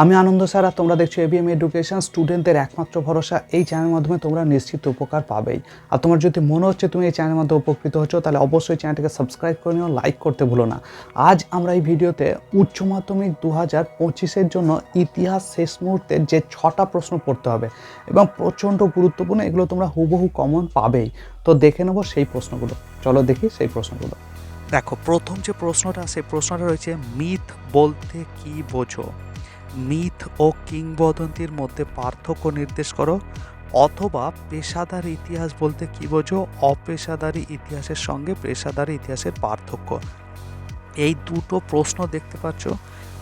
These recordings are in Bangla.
আমি আনন্দ স্যার, আর তোমরা দেখছ এবিএম এডুকেশন স্টুডেন্টদের একমাত্র ভরসা এই চ্যানেলের মাধ্যমে তোমরা নিশ্চিত উপকার পাবেই। আর তোমার যদি মনে হচ্ছে তুমি এই চ্যানেলের মাধ্যমে উপকৃত হচ্ছ, তাহলে অবশ্যই চ্যানেলটাকে সাবস্ক্রাইব করে নিও লাইক করতে ভুলো না। আজ আমরা এই ভিডিওতে উচ্চ মাধ্যমিক দু হাজার পঁচিশের জন্য ইতিহাস শেষ মুহূর্তে যে ছটা প্রশ্ন পড়তে হবে এবং প্রচণ্ড গুরুত্বপূর্ণ এগুলো তোমরা হুবহু কমন পাবেই। তো দেখে নেব সেই প্রশ্নগুলো। চলো দেখি সেই প্রশ্নগুলো। দেখো, প্রথম যে প্রশ্নটা, সেই প্রশ্নটা রয়েছে, মিথ বলতে কি বোঝো? মিথ ও কিংবদন্তির মধ্যে পার্থক্য নির্দেশ করো, অথবা পেশাদার ইতিহাস বলতে কি বোঝো? অপেশাদারি ইতিহাসের সঙ্গে পেশাদারি ইতিহাসের পার্থক্য। এই দুটো প্রশ্ন দেখতে পাচ্ছ?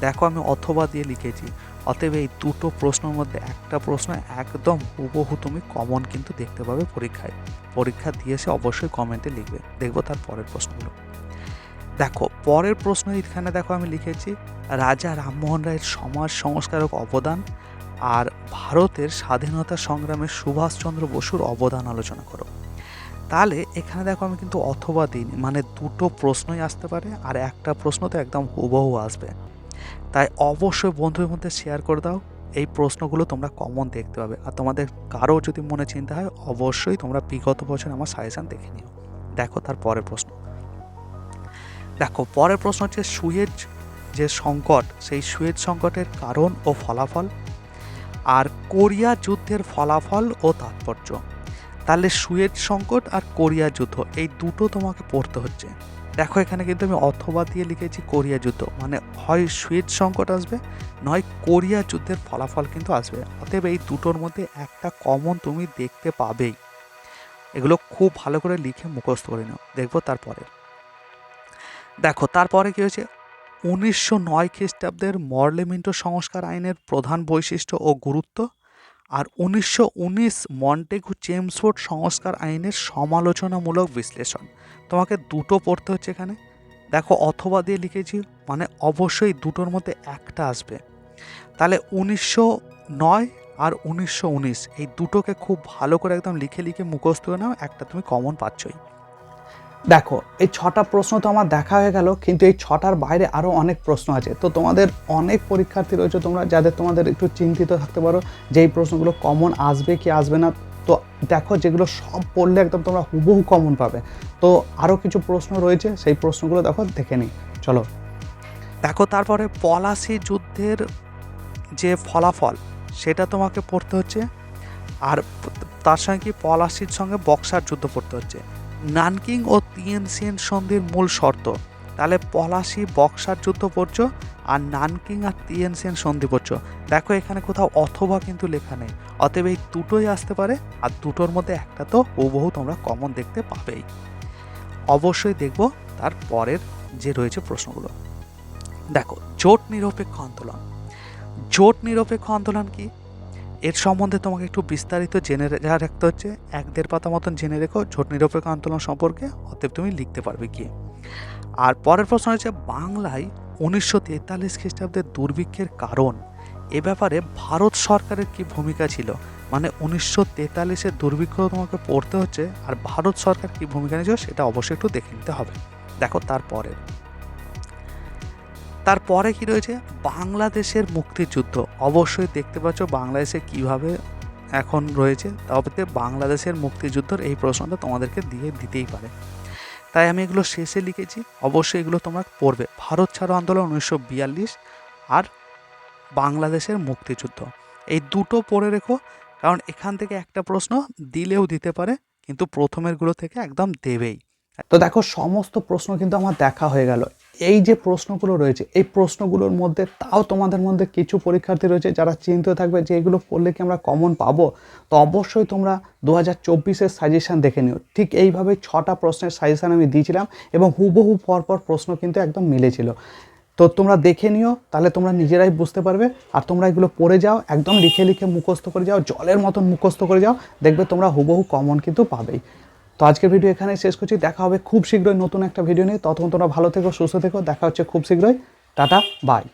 দেখো আমি অথবা দিয়ে লিখেছি। অতএব এই দুটো প্রশ্নের মধ্যে একটা প্রশ্ন একদম হুবহু তুমি কমন কিন্তু দেখতে পাবে পরীক্ষায়। পরীক্ষা দিয়ে এসে অবশ্যই কমেন্টে লিখবে। দেখব তার পরের প্রশ্নগুলো। দেখো, পরের প্রশ্ন এখানে দেখো আমি লিখেছি, রাজা রামমোহন রায়ের সমাজ সংস্কারক অবদান আর ভারতের স্বাধীনতা সংগ্রামে সুভাষচন্দ্র বসুর অবদান আলোচনা করো। তাহলে এখানে দেখো আমি কিন্তু অথবা দিন মানে দুটো প্রশ্নই আসতে পারে আর একটা প্রশ্ন তো একদম হুবহু আসবে। তাই অবশ্যই বন্ধুদের মধ্যে শেয়ার করে দাও, এই প্রশ্নগুলো তোমরা কমন দেখতে পাবে। আর তোমাদের কারও যদি মনে চিন্তা হয়, অবশ্যই তোমরা বিগত বছর আমার সাজেশান দেখে নিও। দেখো তার পরের প্রশ্ন। দেখো, পরের প্রশ্ন হচ্ছে সুয়েজ যে সংকট, সেই সুয়েজ সংকটের কারণ ও ফলাফল আর কোরিয়া যুদ্ধের ফলাফল ও তাৎপর্য। তাহলে সুয়েজ সংকট আর কোরিয়া যুদ্ধ, এই দুটো তোমাকে পড়তে হচ্ছে। দেখো, এখানে কিন্তু আমি অথবা দিয়ে লিখেছি কোরিয়া যুদ্ধ মানে হয় সুয়েজ সংকট আসবে, নয় কোরিয়া যুদ্ধের ফলাফল কিন্তু আসবে। অতএব এই দুটোর মধ্যে একটা কমন তুমি দেখতে পাবেই। এগুলো খুব ভালো করে লিখে মুখস্থ করে নাও, দেখব তারপরে। দেখো, তারপরে কি হয়েছে? উনিশশো নয় খ্রিস্টাব্দের মর্লেমিন্টো সংস্কার আইনের প্রধান বৈশিষ্ট্য ও গুরুত্ব আর উনিশশো উনিশ মন্টেগু চেমসফোর্ড সংস্কার আইনের সমালোচনামূলক বিশ্লেষণ। তোমাকে দুটো পড়তে হচ্ছে এখানে। দেখো, অথবা দিয়ে লিখেছি মানে অবশ্যই দুটোর মধ্যে একটা আসবে। তাহলে উনিশশো নয় আর উনিশশো উনিশ, এই দুটোকে খুব ভালো করে একদম লিখে লিখে মুখস্থ নাও, একটা তুমি কমন পাচ্ছই। দেখো, এই ছটা প্রশ্ন তো আমার দেখা হয়ে গেল, কিন্তু এই ছটার বাইরে আরও অনেক প্রশ্ন আছে। তো তোমাদের অনেক পরীক্ষার্থী রয়েছে তোমরা যাদের তোমাদের একটু চিন্তিত থাকতে পারো যে এই প্রশ্নগুলো কমন আসবে কি আসবে না। তো দেখো, যেগুলো সব পড়লে একদম তোমরা হুবহু কমন পাবে। তো আরও কিছু প্রশ্ন রয়েছে, সেই প্রশ্নগুলো দেখো, দেখে নিই। চলো। দেখো, তারপরে পলাশি যুদ্ধের যে ফলাফল, সেটা তোমাকে পড়তে হচ্ছে। আর তার সঙ্গে কি পলাশির সঙ্গে বক্সার যুদ্ধ পড়তে হচ্ছে। নানকিং ও তিয়েনসিয়েন সন্ধির মূল শর্ত। তাহলে পলাশি বক্সার যুদ্ধ পড়ছো আর নানকিং আর তিয়েনসিয়েন সন্ধি পড়ছো। দেখো এখানে কোথাও অথবা কিন্তু লেখা নেই। অতএব এই দুটোই আসতে পারে আর দুটোর মধ্যে একটা তো হুবহু তোমরা কমন দেখতে পাবেই। অবশ্যই দেখব তার পরের যে রয়েছে প্রশ্নগুলো। দেখো, জোট নিরপেক্ষ আন্দোলন। জোট নিরপেক্ষ আন্দোলন কি? এর সম্বন্ধে তোমাকে একটু বিস্তারিত জেনে যা রাখতে হচ্ছে। এক দেড় পাতা মতন জেনে রেখো জোট নিরপেক্ষ আন্দোলন সম্পর্কে, অতএব তুমি লিখতে পারবে কি আর পরের প্রশ্ন হচ্ছে, বাংলায় উনিশশো তেতাল্লিশ খ্রিস্টাব্দের দুর্ভিক্ষের কারণ। এ ব্যাপারে ভারত সরকারের কি ভূমিকা ছিল? মানে উনিশশো তেতাল্লিশের দুর্ভিক্ষ তোমাকে পড়তে হচ্ছে, আর ভারত সরকার কি ভূমিকা নিয়েছিল সেটা অবশ্যই একটু দেখে নিতে হবে। দেখো তারপরের। তারপরে কি রয়েছে? বাংলাদেশের মুক্তিযুদ্ধ। অবশ্যই দেখতে পাচ্ছ বাংলাদেশে কীভাবে এখন রয়েছে। তবে বাংলাদেশের মুক্তিযুদ্ধর এই প্রশ্নটা তোমাদেরকে দিয়ে দিতেই পারে। তাই আমি এগুলো শেষে লিখেছি। অবশ্যই এগুলো তোমরা পড়বে। ভারত ছাড়ো আন্দোলন উনিশশো বিয়াল্লিশ আর বাংলাদেশের মুক্তিযুদ্ধ। এই দুটো পড়ে রেখো, কারণ এখান থেকে একটা প্রশ্ন দিলেও দিতে পারে, কিন্তু প্রথমেরগুলো থেকে একদম দেবেই। তো দেখো, সমস্ত প্রশ্ন কিন্তু আমার দেখা হয়ে গেল। এই যে প্রশ্নগুলো রয়েছে, এই প্রশ্নগুলোর মধ্যে তাও তোমাদের মধ্যে কিছু পরীক্ষার্থী রয়েছে যারা চিন্তিত থাকবে যে এগুলো পড়লে কি আমরা কমন পাবো? তো অবশ্যই তোমরা দু হাজার চব্বিশের সাজেশান দেখে নিও। ঠিক এইভাবে ছটা প্রশ্নের সাজেশান আমি দিয়েছিলাম এবং হুবহু পরপর প্রশ্ন কিন্তু একদম মিলেছিল। তো তোমরা দেখে নিও, তাহলে তোমরা নিজেরাই বুঝতে পারবে। আর তোমরা এগুলো পড়ে যাও, একদম লিখে লিখে মুখস্থ করে যাও, জলের মতন মুখস্থ করে যাও, দেখবে তোমরা হুবহু কমন কিন্তু পাবেই। তো আজকের ভিডিও এখানে শেষ করছি। দেখা হবে খুব শীঘ্রই নতুন একটা ভিডিও নিয়ে। ততক্ষণ তোমরা ভালো থেকো, সুস্থ থেকো। দেখা হচ্ছে খুব শীঘ্রই। Tata bye